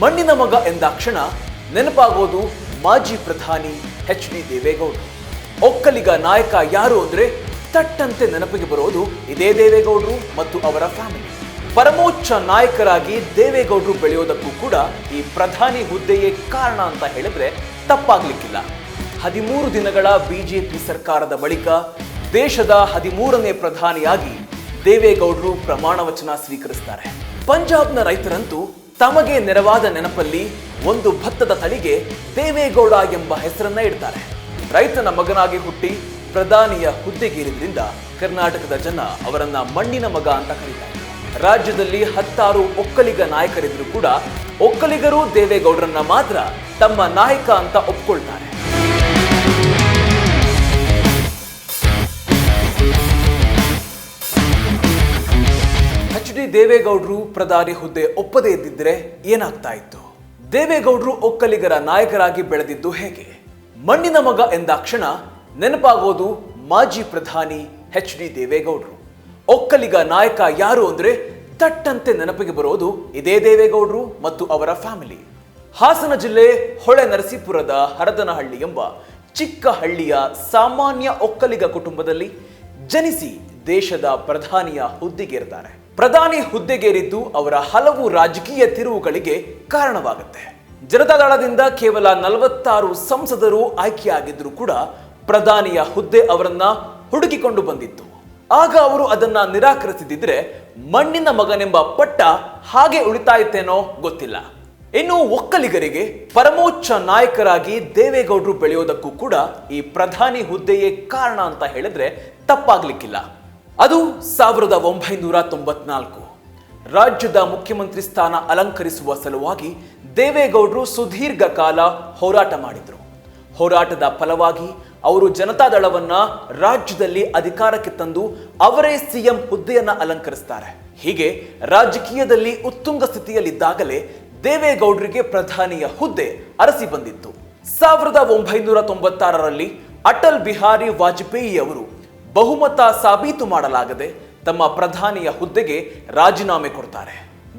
ಮಣ್ಣಿನ ಮಗ ಎಂದಾಕ್ಷಣ ನೆನಪಾಗೋದು ಮಾಜಿ ಪ್ರಧಾನಿ ಎಚ್ ಡಿ ದೇವೇಗೌಡರು ಒಕ್ಕಲಿಗ ನಾಯಕ ಯಾರು ಅಂದ್ರೆ ತಟ್ಟಂತೆ ನೆನಪಿಗೆ ಬರೋದು ಇದೇ ದೇವೇಗೌಡರು ಮತ್ತು ಅವರ ಫ್ಯಾಮಿಲಿ ಪರಮೋಚ್ಚ ನಾಯಕರಾಗಿ ದೇವೇಗೌಡರು ಬೆಳೆಯೋದಕ್ಕೂ ಕೂಡ ಈ ಪ್ರಧಾನಿ ಹುದ್ದೆಯೇ ಕಾರಣ ಅಂತ ಹೇಳಿದ್ರೆ ತಪ್ಪಾಗ್ಲಿಕ್ಕಿಲ್ಲ. ಹದಿಮೂರು ದಿನಗಳ ಬಿಜೆಪಿ ಸರ್ಕಾರದ ಬಳಿಕ ದೇಶದ ಹದಿಮೂರನೇ ಪ್ರಧಾನಿಯಾಗಿ ದೇವೇಗೌಡರು ಪ್ರಮಾಣ ವಚನ ಸ್ವೀಕರಿಸ್ತಾರೆ. ಪಂಜಾಬ್ನ ರೈತರಂತೂ ತಮಗೆ ನೆರವಾದ ನೆನಪಲ್ಲಿ ಒಂದು ಭತ್ತದ ತಳಿಗೆ ದೇವೇಗೌಡ ಎಂಬ ಹೆಸರನ್ನ ಇಡ್ತಾರೆ. ರೈತನ ಮಗನಾಗಿ ಹುಟ್ಟಿ ಪ್ರಧಾನಿಯ ಹುದ್ದೆಗೇರಿದ್ರಿಂದ ಕರ್ನಾಟಕದ ಜನ ಅವರನ್ನ ಮಣ್ಣಿನ ಮಗ ಅಂತ ಕರೀತಾರೆ. ರಾಜ್ಯದಲ್ಲಿ ಹತ್ತಾರು ಒಕ್ಕಲಿಗ ನಾಯಕರಿದ್ರು ಕೂಡ ಒಕ್ಕಲಿಗರು ದೇವೇಗೌಡರನ್ನ ಮಾತ್ರ ತಮ್ಮ ನಾಯಕ ಅಂತ ಒಪ್ಕೊಳ್ತಾರೆ. ದೇವೇಗೌಡರು ಪ್ರಧಾನಿ ಹುದ್ದೆ ಒಪ್ಪದೇ ಇದ್ದಿದ್ರೆ ಏನಾಗ್ತಾ ಇತ್ತು ದೇವೇಗೌಡರು ಒಕ್ಕಲಿಗರ ನಾಯಕರಾಗಿ ಬೆಳೆದಿದ್ದು ಹೇಗೆ? ಮಣ್ಣಿನ ಮಗ ಎಂದಾಕ್ಷಣ ನೆನಪಾಗೋದು ಮಾಜಿ ಪ್ರಧಾನಿ ಎಚ್ ಡಿ ದೇವೇಗೌಡರು. ಒಕ್ಕಲಿಗ ನಾಯಕ ಯಾರು ಅಂದ್ರೆ ತಟ್ಟಂತೆ ನೆನಪಿಗೆ ಬರೋದು ಇದೇ ದೇವೇಗೌಡರು ಮತ್ತು ಅವರ ಫ್ಯಾಮಿಲಿ. ಹಾಸನ ಜಿಲ್ಲೆ ಹೊಳೆ ನರಸೀಪುರದ ಹರದನಹಳ್ಳಿ ಎಂಬ ಚಿಕ್ಕ ಹಳ್ಳಿಯ ಸಾಮಾನ್ಯ ಒಕ್ಕಲಿಗ ಕುಟುಂಬದಲ್ಲಿ ಜನಿಸಿ ದೇಶದ ಪ್ರಧಾನಿಯ ಹುದ್ದೆಗೇರ್ತಾರೆ ಪ್ರಧಾನಿ ಹುದ್ದೆಗೇರಿದ್ದು ಅವರ ಹಲವು ರಾಜಕೀಯ ತಿರುವುಗಳಿಗೆ ಕಾರಣವಾಗುತ್ತೆ. ಜನತಾದಳದಿಂದ ಕೇವಲ ನಲವತ್ತಾರು ಸಂಸದರು ಆಯ್ಕೆಯಾಗಿದ್ದರೂ ಕೂಡ ಪ್ರಧಾನಿಯ ಹುದ್ದೆ ಅವರನ್ನ ಹುಡುಕಿಕೊಂಡು ಬಂದಿತ್ತು. ಆಗ ಅವರು ಅದನ್ನ ನಿರಾಕರಿಸಿದಿದ್ರೆ ಮಣ್ಣಿನ ಮಗನೆಂಬ ಪಟ್ಟ ಹಾಗೆ ಉಳಿತಾಯಿತೇನೋ ಗೊತ್ತಿಲ್ಲ. ಇನ್ನು ಒಕ್ಕಲಿಗರಿಗೆ ಪರಮೋಚ್ಚ ನಾಯಕರಾಗಿ ದೇವೇಗೌಡರು ಬೆಳೆಯೋದಕ್ಕೂ ಕೂಡ ಈ ಪ್ರಧಾನಿ ಹುದ್ದೆಯೇ ಕಾರಣ ಅಂತ ಹೇಳಿದ್ರೆ ತಪ್ಪಾಗ್ಲಿಕ್ಕಿಲ್ಲ. ಅದು ಸಾವಿರದ ಒಂಬೈನೂರ ತೊಂಬತ್ನಾಲ್ಕು. ರಾಜ್ಯದ ಮುಖ್ಯಮಂತ್ರಿ ಸ್ಥಾನ ಅಲಂಕರಿಸುವ ಸಲುವಾಗಿ ದೇವೇಗೌಡರು ಸುದೀರ್ಘ ಕಾಲ ಹೋರಾಟ ಮಾಡಿದರು. ಹೋರಾಟದ ಫಲವಾಗಿ ಅವರು ಜನತಾದಳವನ್ನ ರಾಜ್ಯದಲ್ಲಿ ಅಧಿಕಾರಕ್ಕೆ ತಂದು ಅವರೇ ಸಿಎಂ ಹುದ್ದೆಯನ್ನು ಅಲಂಕರಿಸ್ತಾರೆ. ಹೀಗೆ ರಾಜಕೀಯದಲ್ಲಿ ಉತ್ತುಂಗ ಸ್ಥಿತಿಯಲ್ಲಿದ್ದಾಗಲೇ ದೇವೇಗೌಡರಿಗೆ ಪ್ರಧಾನಿಯ ಹುದ್ದೆ ಅರಸಿ ಬಂದಿತ್ತು. ಸಾವಿರದ ಒಂಬೈನೂರ ತೊಂಬತ್ತಾರರಲ್ಲಿ ಅಟಲ್ ಬಿಹಾರಿ ವಾಜಪೇಯಿ ಅವರು ಬಹುಮತ ಸಾಬೀತು ಮಾಡಲಾಗದೆ ತಮ್ಮ ಪ್ರಧಾನಿಯ ಹುದ್ದೆಗೆ ರಾಜೀನಾಮೆ ಕೊಡ್ತಾರೆ.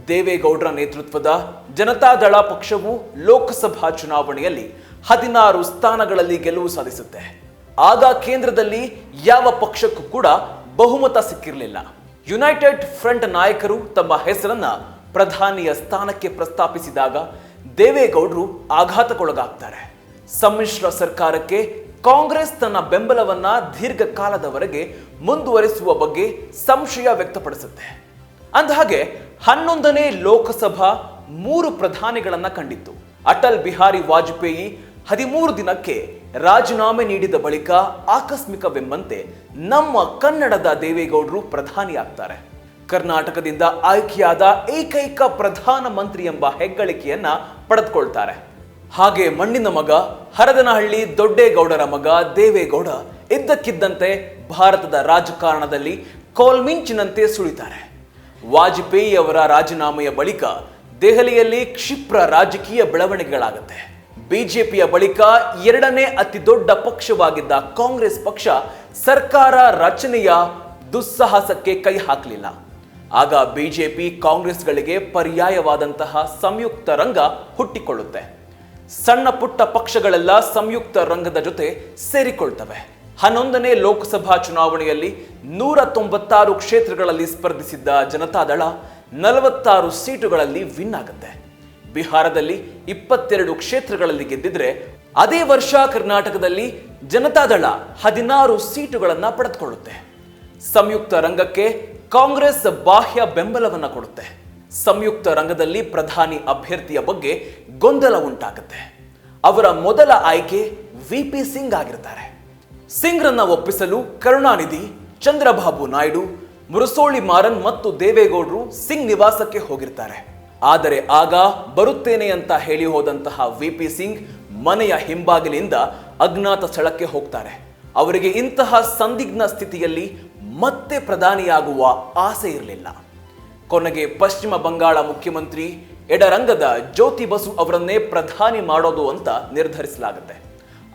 ದೇವೇಗೌಡರ ನೇತೃತ್ವದ ಜನತಾದಳ ಪಕ್ಷವು ಲೋಕಸಭಾ ಚುನಾವಣೆಯಲ್ಲಿ ಹದಿನಾರು ಸ್ಥಾನಗಳಲ್ಲಿ ಗೆಲುವು ಸಾಧಿಸುತ್ತೆ. ಆಗ ಕೇಂದ್ರದಲ್ಲಿ ಯಾವ ಪಕ್ಷಕ್ಕೂ ಕೂಡ ಬಹುಮತ ಸಿಕ್ಕಿರಲಿಲ್ಲ. ಯುನೈಟೆಡ್ ಫ್ರಂಟ್ ನಾಯಕರು ತಮ್ಮ ಹೆಸರನ್ನ ಪ್ರಧಾನಿಯ ಸ್ಥಾನಕ್ಕೆ ಪ್ರಸ್ತಾಪಿಸಿದಾಗ ದೇವೇಗೌಡರು ಆಘಾತಕ್ಕೊಳಗಾಗ್ತಾರೆ. ಸಮ್ಮಿಶ್ರ ಸರ್ಕಾರಕ್ಕೆ ಕಾಂಗ್ರೆಸ್ ತನ್ನ ಬೆಂಬಲವನ್ನ ದೀರ್ಘಕಾಲದವರೆಗೆ ಮುಂದುವರಿಸುವ ಬಗ್ಗೆ ಸಂಶಯ ವ್ಯಕ್ತಪಡಿಸುತ್ತೆ. ಅಂದಹಾಗೆ, ಹನ್ನೊಂದನೇ ಲೋಕಸಭಾ ಮೂರು ಪ್ರಧಾನಿಗಳನ್ನ ಕಂಡಿತ್ತು. ಅಟಲ್ ಬಿಹಾರಿ ವಾಜಪೇಯಿ ಹದಿಮೂರು ದಿನಕ್ಕೆ ರಾಜೀನಾಮೆ ನೀಡಿದ ಬಳಿಕ ಆಕಸ್ಮಿಕವೆಂಬಂತೆ ನಮ್ಮ ಕನ್ನಡದ ದೇವೇಗೌಡರು ಪ್ರಧಾನಿ ಆಗ್ತಾರೆ ಕರ್ನಾಟಕದಿಂದ ಆಯ್ಕೆಯಾದ ಏಕೈಕ ಪ್ರಧಾನ ಮಂತ್ರಿ ಎಂಬ ಹೆಗ್ಗಳಿಕೆಯನ್ನ ಪಡೆದುಕೊಳ್ತಾರೆ. ಹಾಗೆ ಮಣ್ಣಿನ ಮಗ ಹರದನಹಳ್ಳಿ ದೊಡ್ಡೇಗೌಡರ ಮಗ ದೇವೇಗೌಡ ಇದ್ದಕ್ಕಿದ್ದಂತೆ ಭಾರತದ ರಾಜಕಾರಣದಲ್ಲಿ ಕೋಲ್ಮಿಂಚಿನಂತೆ ಸುಳಿತಾರೆ. ವಾಜಪೇಯಿ ಅವರ ರಾಜೀನಾಮೆಯ ಬಳಿಕ ದೆಹಲಿಯಲ್ಲಿ ಕ್ಷಿಪ್ರ ರಾಜಕೀಯ ಬೆಳವಣಿಗೆಗಳಾಗುತ್ತೆ. ಬಿಜೆಪಿಯ ಬಳಿಕ ಎರಡನೇ ಅತಿ ದೊಡ್ಡ ಪಕ್ಷವಾಗಿದ್ದ ಕಾಂಗ್ರೆಸ್ ಪಕ್ಷ ಸರ್ಕಾರ ರಚನೆಯ ದುಸ್ಸಾಹಸಕ್ಕೆ ಕೈ ಹಾಕಲಿಲ್ಲ. ಆಗ ಬಿಜೆಪಿ ಕಾಂಗ್ರೆಸ್ಗಳಿಗೆ ಪರ್ಯಾಯವಾದಂತಹ ಸಂಯುಕ್ತ ರಂಗ ಹುಟ್ಟಿಕೊಳ್ಳುತ್ತೆ. ಸಣ್ಣ ಪುಟ್ಟ ಪಕ್ಷಗಳೆಲ್ಲ ಸಂಯುಕ್ತ ರಂಗದ ಜೊತೆ ಸೇರಿಕೊಳ್ತವೆ. ಹನ್ನೊಂದನೇ ಲೋಕಸಭಾ ಚುನಾವಣೆಯಲ್ಲಿ ನೂರ ತೊಂಬತ್ತಾರು ಕ್ಷೇತ್ರಗಳಲ್ಲಿ ಸ್ಪರ್ಧಿಸಿದ್ದ ಜನತಾದಳ ನಲವತ್ತಾರು ಸೀಟುಗಳಲ್ಲಿ ವಿನ್ ಆಗುತ್ತೆ. ಬಿಹಾರದಲ್ಲಿ ಇಪ್ಪತ್ತೆರಡು ಕ್ಷೇತ್ರಗಳಲ್ಲಿ ಗೆದ್ದಿದ್ರೆ ಅದೇ ವರ್ಷ ಕರ್ನಾಟಕದಲ್ಲಿ ಜನತಾದಳ ಹದಿನಾರು ಸೀಟುಗಳನ್ನ ಪಡೆದುಕೊಳ್ಳುತ್ತೆ. ಸಂಯುಕ್ತ ರಂಗಕ್ಕೆ ಕಾಂಗ್ರೆಸ್ ಬಾಹ್ಯ ಬೆಂಬಲವನ್ನ ಕೊಡುತ್ತೆ. ಸಂಯುಕ್ತ ರಂಗದಲ್ಲಿ ಪ್ರಧಾನಿ ಅಭ್ಯರ್ಥಿಯ ಬಗ್ಗೆ ಗೊಂದಲ ಉಂಟಾಗುತ್ತೆ. ಅವರ ಮೊದಲ ಆಯ್ಕೆ ವಿ ಪಿ ಸಿಂಗ್ ಆಗಿರ್ತಾರೆ. ಸಿಂಗ್ರನ್ನ ಒಪ್ಪಿಸಲು ಕರುಣಾನಿಧಿ ಚಂದ್ರಬಾಬು ನಾಯ್ಡು, ಮುರಸೋಳಿ ಮಾರನ್ ಮತ್ತು ದೇವೇಗೌಡರು ಸಿಂಗ್ ನಿವಾಸಕ್ಕೆ ಹೋಗಿರ್ತಾರೆ. ಆದರೆ ಆಗ ಬರುತ್ತೇನೆ ಅಂತ ಹೇಳಿ ಹೋದಂತಹ ವಿ ಸಿಂಗ್ ಮನೆಯ ಹಿಂಬಾಗಿಲಿಂದ ಅಜ್ಞಾತ ಸ್ಥಳಕ್ಕೆ ಹೋಗ್ತಾರೆ. ಅವರಿಗೆ ಇಂತಹ ಸಂದಿಗ್ಧ ಸ್ಥಿತಿಯಲ್ಲಿ ಮತ್ತೆ ಪ್ರಧಾನಿಯಾಗುವ ಆಸೆ ಇರಲಿಲ್ಲ. ಕೊನೆಗೆ ಪಶ್ಚಿಮ ಬಂಗಾಳ ಮುಖ್ಯಮಂತ್ರಿ ಎಡರಂಗದ ಜ್ಯೋತಿ ಬಸು ಅವರನ್ನೇ ಪ್ರಧಾನಿ ಮಾಡೋದು ಅಂತ ನಿರ್ಧರಿಸಲಾಗುತ್ತೆ.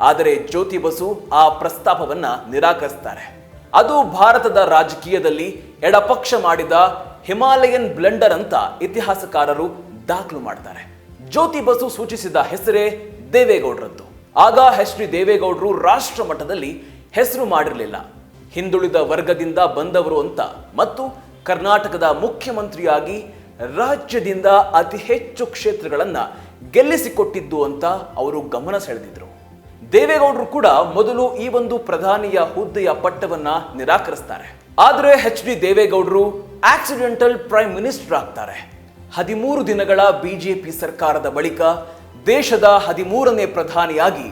ಆದರೆ ಜ್ಯೋತಿ ಬಸು ಆ ಪ್ರಸ್ತಾಪವನ್ನ ನಿರಾಕರಿಸ್ತಾರೆ. ಅದು ಭಾರತದ ರಾಜಕೀಯದಲ್ಲಿ ಎಡಪಕ್ಷ ಮಾಡಿದ ಹಿಮಾಲಯನ್ ಬ್ಲೆಂಡರ್ ಅಂತ ಇತಿಹಾಸಕಾರರು ದಾಖಲು ಮಾಡ್ತಾರೆ. ಜ್ಯೋತಿ ಬಸು ಸೂಚಿಸಿದ ಹೆಸರೇ ದೇವೇಗೌಡರದ್ದು. ಆಗ ಎಚ್ ಡಿ ದೇವೇಗೌಡರು ರಾಷ್ಟ್ರ ಮಟ್ಟದಲ್ಲಿ ಹೆಸರು ಮಾಡಿರಲಿಲ್ಲ. ಹಿಂದುಳಿದ ವರ್ಗದಿಂದ ಬಂದವರು ಅಂತ ಮತ್ತು ಕರ್ನಾಟಕದ ಮುಖ್ಯಮಂತ್ರಿಯಾಗಿ ರಾಜ್ಯದಿಂದ ಅತಿ ಹೆಚ್ಚು ಕ್ಷೇತ್ರಗಳನ್ನು ಗೆಲ್ಲಿಸಿಕೊಟ್ಟಿದ್ದು ಅಂತ ಅವರು ಗಮನ ಸೆಳೆದಿದ್ರು. ದೇವೇಗೌಡರು ಕೂಡ ಮೊದಲು ಈ ಒಂದು ಪ್ರಧಾನಿಯ ಹುದ್ದೆಯ ಪಟ್ಟವನ್ನ ನಿರಾಕರಿಸ್ತಾರೆ. ಆದರೆ ಎಚ್ ಡಿ ದೇವೇಗೌಡರು ಆಕ್ಸಿಡೆಂಟಲ್ ಪ್ರೈಮ್ ಮಿನಿಸ್ಟರ್ ಆಗ್ತಾರೆ. ಹದಿಮೂರು ದಿನಗಳ ಬಿಜೆಪಿ ಸರ್ಕಾರದ ಬಳಿಕ ದೇಶದ ಹದಿಮೂರನೇ ಪ್ರಧಾನಿಯಾಗಿ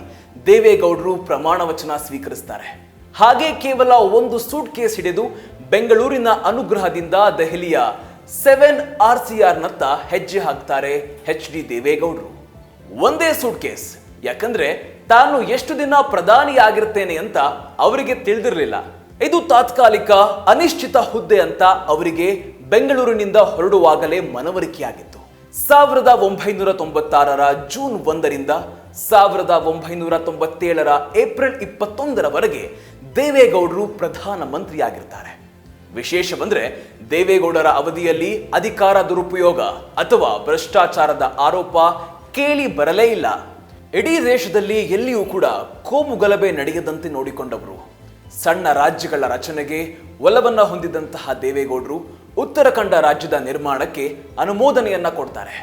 ದೇವೇಗೌಡರು ಪ್ರಮಾಣ ವಚನ ಸ್ವೀಕರಿಸ್ತಾರೆ. ಹಾಗೆ ಕೇವಲ ಒಂದು ಸೂಟ್ ಕೇಸ್ ಹಿಡಿದು ಬೆಂಗಳೂರಿನ ಅನುಗ್ರಹದಿಂದ ದೆಹಲಿಯ ಸೆವೆನ್ ಆರ್ ಸಿ ಆರ್ ನತ್ತ ಹೆಜ್ಜೆ ಹಾಕ್ತಾರೆ ಎಚ್ ಡಿ ದೇವೇಗೌಡರು. ಒಂದೇ ಸೂಟ್ ಕೇಸ್ ಯಾಕಂದ್ರೆ ತಾನು ಎಷ್ಟು ದಿನ ಪ್ರಧಾನಿ ಆಗಿರ್ತೇನೆ ಅಂತ ಅವರಿಗೆ ತಿಳಿದಿರಲಿಲ್ಲ. ಇದು ತಾತ್ಕಾಲಿಕ, ಅನಿಶ್ಚಿತ ಹುದ್ದೆ ಅಂತ ಅವರಿಗೆ ಬೆಂಗಳೂರಿನಿಂದ ಹೊರಡುವಾಗಲೇ ಮನವರಿಕೆಯಾಗಿತ್ತು. ಸಾವಿರದ ಒಂಬೈನೂರ ತೊಂಬತ್ತಾರರ ಜೂನ್ ಒಂದರಿಂದ ಸಾವಿರದ ಒಂಬೈನೂರ ತೊಂಬತ್ತೇಳರ ಏಪ್ರಿಲ್ ಇಪ್ಪತ್ತೊಂದರವರೆಗೆ ದೇವೇಗೌಡರು ಪ್ರಧಾನ ಮಂತ್ರಿಯಾಗಿರ್ತಾರೆ. ವಿಶೇಷವೆಂದ್ರೆ ದೇವೇಗೌಡರ ಅವಧಿಯಲ್ಲಿ ಅಧಿಕಾರ ದುರುಪಯೋಗ ಅಥವಾ ಭ್ರಷ್ಟಾಚಾರದ ಆರೋಪ ಕೇಳಿ ಬರಲೇ ಇಲ್ಲ. ಇಡೀ ದೇಶದಲ್ಲಿ ಎಲ್ಲಿಯೂ ಕೂಡ ಕೋಮು ಗಲಭೆ ನಡೆಯದಂತೆ ನೋಡಿಕೊಂಡವರು. ಸಣ್ಣ ರಾಜ್ಯಗಳ ರಚನೆಗೆ ಒಲವನ್ನ ಹೊಂದಿದಂತಹ ದೇವೇಗೌಡರು ಉತ್ತರಾಖಂಡ ರಾಜ್ಯದ ನಿರ್ಮಾಣಕ್ಕೆ ಅನುಮೋದನೆಯನ್ನ ಕೊಡ್ತಾರೆ.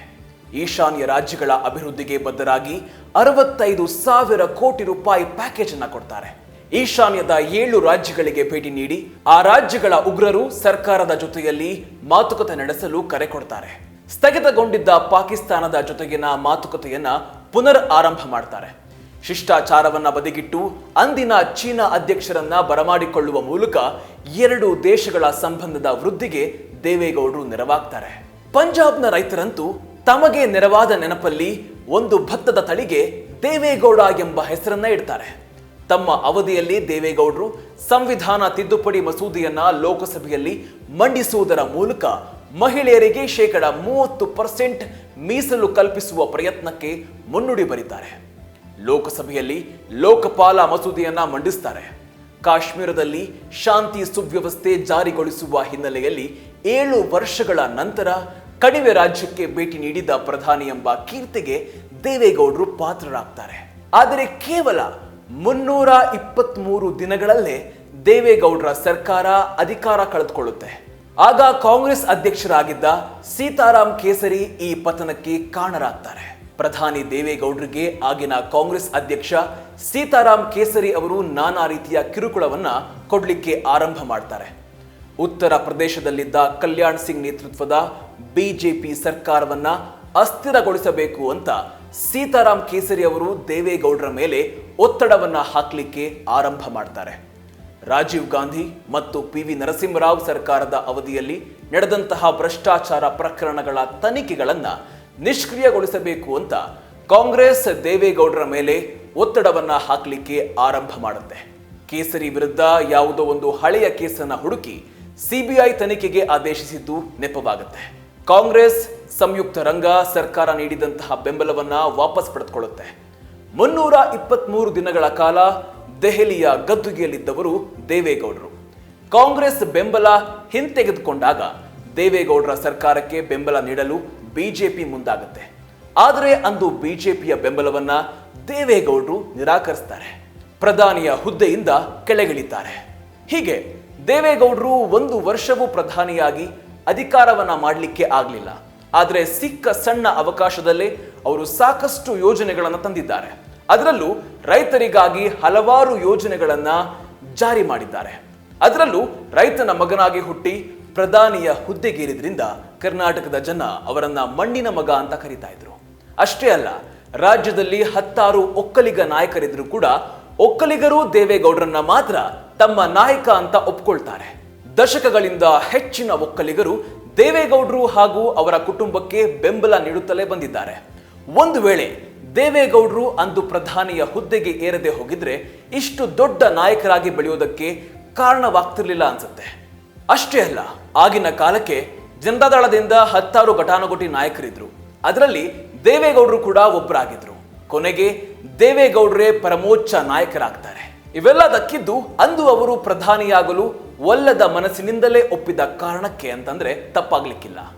ಈಶಾನ್ಯ ರಾಜ್ಯಗಳ ಅಭಿವೃದ್ಧಿಗೆ ಬದ್ಧರಾಗಿ ಅರವತ್ತೈದು ಸಾವಿರ ಕೋಟಿ ರೂಪಾಯಿ ಪ್ಯಾಕೇಜ್ ಅನ್ನ ಕೊಡ್ತಾರೆ. ಈಶಾನ್ಯದ ಏಳು ರಾಜ್ಯಗಳಿಗೆ ಭೇಟಿ ನೀಡಿ ಆ ರಾಜ್ಯಗಳ ಉಗ್ರರು ಸರ್ಕಾರದ ಜೊತೆಯಲ್ಲಿ ಮಾತುಕತೆ ನಡೆಸಲು ಕರೆ ಕೊಡ್ತಾರೆ. ಸ್ಥಗಿತಗೊಂಡಿದ್ದ ಪಾಕಿಸ್ತಾನದ ಜೊತೆಗಿನ ಮಾತುಕತೆಯನ್ನ ಪುನರ್ ಆರಂಭ ಮಾಡ್ತಾರೆ. ಶಿಷ್ಟಾಚಾರವನ್ನ ಬದಿಗಿಟ್ಟು ಅಂದಿನ ಚೀನಾ ಅಧ್ಯಕ್ಷರನ್ನ ಬರಮಾಡಿಕೊಳ್ಳುವ ಮೂಲಕ ಎರಡು ದೇಶಗಳ ಸಂಬಂಧದ ವೃದ್ಧಿಗೆ ದೇವೇಗೌಡರು ನೆರವಾಗ್ತಾರೆ. ಪಂಜಾಬ್ನ ರೈತರಂತೂ ತಮಗೆ ನೆರವಾದ ನೆನಪಲ್ಲಿ ಒಂದು ಭತ್ತದ ತಳಿಗೆ ದೇವೇಗೌಡ ಎಂಬ ಹೆಸರನ್ನ ಇಡ್ತಾರೆ. ತಮ್ಮ ಅವಧಿಯಲ್ಲಿ ದೇವೇಗೌಡರು ಸಂವಿಧಾನ ತಿದ್ದುಪಡಿ ಮಸೂದೆಯನ್ನ ಲೋಕಸಭೆಯಲ್ಲಿ ಮಂಡಿಸುವುದರ ಮೂಲಕ ಮಹಿಳೆಯರಿಗೆ ಶೇಕಡ ಮೂವತ್ತು ಪರ್ಸೆಂಟ್ ಮೀಸಲು ಕಲ್ಪಿಸುವ ಪ್ರಯತ್ನಕ್ಕೆ ಮುನ್ನುಡಿ ಬರೀತಾರೆ ಲೋಕಸಭೆಯಲ್ಲಿ ಲೋಕಪಾಲ ಮಸೂದೆಯನ್ನ ಮಂಡಿಸ್ತಾರೆ. ಕಾಶ್ಮೀರದಲ್ಲಿ ಶಾಂತಿ ಸುವ್ಯವಸ್ಥೆ ಜಾರಿಗೊಳಿಸುವ ಹಿನ್ನೆಲೆಯಲ್ಲಿ ಏಳು ವರ್ಷಗಳ ನಂತರ ಕಣಿವೆ ರಾಜ್ಯಕ್ಕೆ ಭೇಟಿ ನೀಡಿದ ಪ್ರಧಾನಿ ಎಂಬ ಕೀರ್ತಿಗೆ ದೇವೇಗೌಡರು ಪಾತ್ರರಾಗ್ತಾರೆ. ಆದರೆ ಕೇವಲ ಮುನ್ನೂರ ಇಪ್ಪತ್ತ್ಮೂರು ದಿನಗಳಲ್ಲೇ ದೇವೇಗೌಡರ ಸರ್ಕಾರ ಅಧಿಕಾರ ಕಳೆದುಕೊಳ್ಳುತ್ತೆ. ಆಗ ಕಾಂಗ್ರೆಸ್ ಅಧ್ಯಕ್ಷರಾಗಿದ್ದ ಸೀತಾರಾಮ್ ಕೇಸರಿ ಈ ಪತನಕ್ಕೆ ಕಾರಣರಾಗ್ತಾರೆ. ಪ್ರಧಾನಿ ದೇವೇಗೌಡರಿಗೆ ಆಗಿನ ಕಾಂಗ್ರೆಸ್ ಅಧ್ಯಕ್ಷ ಸೀತಾರಾಮ್ ಕೇಸರಿ ಅವರು ನಾನಾ ರೀತಿಯ ಕಿರುಕುಳವನ್ನ ಕೊಡಲಿಕ್ಕೆ ಆರಂಭ ಮಾಡ್ತಾರೆ. ಉತ್ತರ ಪ್ರದೇಶದಲ್ಲಿದ್ದ ಕಲ್ಯಾಣ್ ಸಿಂಗ್ ನೇತೃತ್ವದ ಬಿಜೆಪಿ ಸರ್ಕಾರವನ್ನ ಅಸ್ಥಿರಗೊಳಿಸಬೇಕು ಅಂತ ಸೀತಾರಾಮ್ ಕೇಸರಿ ಅವರು ದೇವೇಗೌಡರ ಮೇಲೆ ಒತ್ತಡವನ್ನು ಹಾಕಲಿಕ್ಕೆ ಆರಂಭ ಮಾಡ್ತಾರೆ. ರಾಜೀವ್ ಗಾಂಧಿ ಮತ್ತು ಪಿ ವಿ ನರಸಿಂಹರಾವ್ ಸರ್ಕಾರದ ಅವಧಿಯಲ್ಲಿ ನಡೆದಂತಹ ಭ್ರಷ್ಟಾಚಾರ ಪ್ರಕರಣಗಳ ತನಿಖೆಗಳನ್ನು ನಿಷ್ಕ್ರಿಯಗೊಳಿಸಬೇಕು ಅಂತ ಕಾಂಗ್ರೆಸ್ ದೇವೇಗೌಡರ ಮೇಲೆ ಒತ್ತಡವನ್ನು ಹಾಕಲಿಕ್ಕೆ ಆರಂಭ ಮಾಡುತ್ತೆ. ಕೇಸರಿ ವಿರುದ್ಧ ಯಾವುದೋ ಒಂದು ಹಳೆಯ ಕೇಸನ್ನು ಹುಡುಕಿ ಸಿಬಿಐ ತನಿಖೆಗೆ ಆದೇಶಿಸಿದ್ದು ನೆಪವಾಗುತ್ತೆ. ಕಾಂಗ್ರೆಸ್ ಸಂಯುಕ್ತ ರಂಗ ಸರ್ಕಾರ ನೀಡಿದಂತಹ ಬೆಂಬಲವನ್ನ ವಾಪಸ್ ಪಡೆದುಕೊಳ್ಳುತ್ತೆ. ಮುನ್ನೂರ ಇಪ್ಪತ್ಮೂರು ದಿನಗಳ ಕಾಲ ದೆಹಲಿಯ ಗದ್ದುಗೆಯಲ್ಲಿದ್ದವರು ದೇವೇಗೌಡರು. ಕಾಂಗ್ರೆಸ್ ಬೆಂಬಲ ಹಿಂತೆಗೆದುಕೊಂಡಾಗ ದೇವೇಗೌಡರ ಸರ್ಕಾರಕ್ಕೆ ಬೆಂಬಲ ನೀಡಲು ಬಿಜೆಪಿ ಮುಂದಾಗುತ್ತೆ. ಆದರೆ ಅಂದು ಬಿಜೆಪಿಯ ಬೆಂಬಲವನ್ನ ದೇವೇಗೌಡರು ನಿರಾಕರಿಸ್ತಾರೆ. ಪ್ರಧಾನಿಯ ಹುದ್ದೆಯಿಂದ ಕೆಳಗಿಳಿತಾರೆ. ಹೀಗೆ ದೇವೇಗೌಡರು ಒಂದು ವರ್ಷವೂ ಪ್ರಧಾನಿಯಾಗಿ ಅಧಿಕಾರವನ್ನ ಮಾಡಲಿಕ್ಕೆ ಆಗಲಿಲ್ಲ. ಆದರೆ ಸಿಕ್ಕ ಸಣ್ಣ ಅವಕಾಶದಲ್ಲೇ ಅವರು ಸಾಕಷ್ಟು ಯೋಜನೆಗಳನ್ನು ತಂದಿದ್ದಾರೆ. ಅದರಲ್ಲೂ ರೈತರಿಗಾಗಿ ಹಲವಾರು ಯೋಜನೆಗಳನ್ನು ಜಾರಿ ಮಾಡಿದ್ದಾರೆ. ಅದರಲ್ಲೂ ರೈತನ ಮಗನಾಗಿ ಹುಟ್ಟಿ ಪ್ರಧಾನಿಯ ಹುದ್ದೆಗೇರಿದ್ರಿಂದ ಕರ್ನಾಟಕದ ಜನ ಅವರನ್ನ ಮಣ್ಣಿನ ಮಗ ಅಂತ ಕರೀತಾ ಇದ್ರು. ಅಷ್ಟೇ ಅಲ್ಲ, ರಾಜ್ಯದಲ್ಲಿ ಹತ್ತಾರು ಒಕ್ಕಲಿಗ ನಾಯಕರಿದ್ರು ಕೂಡ ಒಕ್ಕಲಿಗರು ದೇವೇಗೌಡರನ್ನ ಮಾತ್ರ ತಮ್ಮ ನಾಯಕ ಅಂತ ಒಪ್ಕೊಳ್ತಾರೆ. ದಶಕಗಳಿಂದ ಹೆಚ್ಚಿನ ಒಕ್ಕಲಿಗರು ದೇವೇಗೌಡರು ಹಾಗೂ ಅವರ ಕುಟುಂಬಕ್ಕೆ ಬೆಂಬಲ ನೀಡುತ್ತಲೇ ಬಂದಿದ್ದಾರೆ. ಒಂದು ವೇಳೆ ದೇವೇಗೌಡರು ಅಂದು ಪ್ರಧಾನಿಯ ಹುದ್ದೆಗೆ ಏರದೆ ಹೋಗಿದ್ರೆ ಇಷ್ಟು ದೊಡ್ಡ ನಾಯಕರಾಗಿ ಬೆಳೆಯೋದಕ್ಕೆ ಕಾರಣವಾಗ್ತಿರ್ಲಿಲ್ಲ ಅನ್ಸುತ್ತೆ. ಅಷ್ಟೇ ಅಲ್ಲ, ಆಗಿನ ಕಾಲಕ್ಕೆ ಜನತಾದಳದಿಂದ ಹತ್ತಾರು ಘಟಾನುಘಟಿ ನಾಯಕರಿದ್ರು. ಅದರಲ್ಲಿ ದೇವೇಗೌಡರು ಕೂಡ ಒಬ್ಬರಾಗಿದ್ರು. ಕೊನೆಗೆ ದೇವೇಗೌಡರೇ ಪರಮೋಚ್ಚ ನಾಯಕರಾಗ್ತಾರೆ. ಇವೆಲ್ಲ ದಕ್ಕಿದ್ದು ಅಂದು ಅವರು ಪ್ರಧಾನಿಯಾಗಲು ಒಲ್ಲದ ಮನಸ್ಸಿನಿಂದಲೇ ಒಪ್ಪಿದ ಕಾರಣಕ್ಕೆ ಅಂತಂದ್ರೆ ತಪ್ಪಾಗ್ಲಿಕ್ಕಿಲ್ಲ.